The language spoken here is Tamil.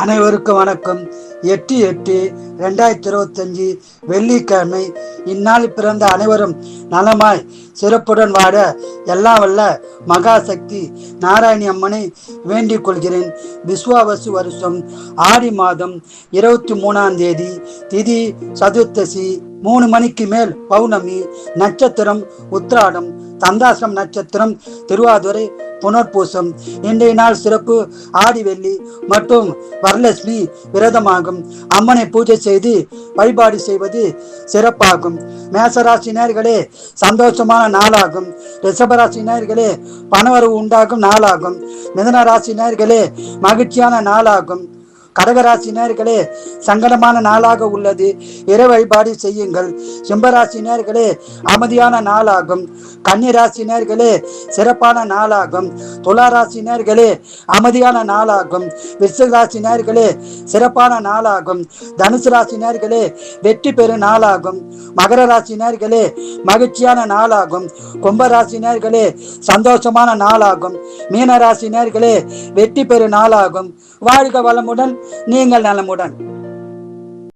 அனைவருக்கும் வணக்கம். எட்டு எட்டு ரெண்டாயிரத்தி இருபத்தஞ்சி வெள்ளிக்கிழமை இந்நாள் பிறந்த அனைவரும் நலமாய் சிறப்புடன் வாட எல்லாம் வல்ல மகாசக்தி நாராயணி அம்மனை வேண்டிக் கொள்கிறேன். விஸ்வாவசு வருஷம் ஆடி மாதம் இருபத்தி மூணாம் தேதி திதி சதுர்த்தசி மூணு மணிக்கு மேல் பௌர்ணமி நட்சத்திரம் உத்ராடம் தந்தாசிரம் நட்சத்திரம் திருவாதுரை புனர்பூசம். இன்றைய நாள் சிறப்பு. ஆடி வெள்ளி மற்றும் வரலட்சுமி விரதமாகும். அம்மனை பூஜை செய்து வழிபாடு செய்வது சிறப்பாகும். மேசராசினியர்களே சந்தோஷமான நாளாகும். ரிஷபராசினியர்களே பணவரவு உண்டாகும் நாளாகும். மிதன ராசினியர்களே மகிழ்ச்சியான நாளாகும். கடகராசினர்களே சங்கடமான நாளாக உள்ளது. இறை வழிபாடு செய்யுங்கள். சிம்பராசினர்களே அமைதியான நாளாகும். கன்னிராசினர்களே சிறப்பான நாளாகும். துளாராசினர்களே அமைதியான நாளாகும். விருச்சராசினியர்களே சிறப்பான நாளாகும். தனுசு ராசினர்களே வெற்றி பெறும் நாளாகும். மகர ராசினர்களே மகிழ்ச்சியான நாளாகும். கும்பராசினர்களே சந்தோஷமான நாளாகும். மீனராசினர்களே வெற்றி பெறும் நாளாகும். வாழ்க வளமுடன். நீங்கள் நலமுடன்.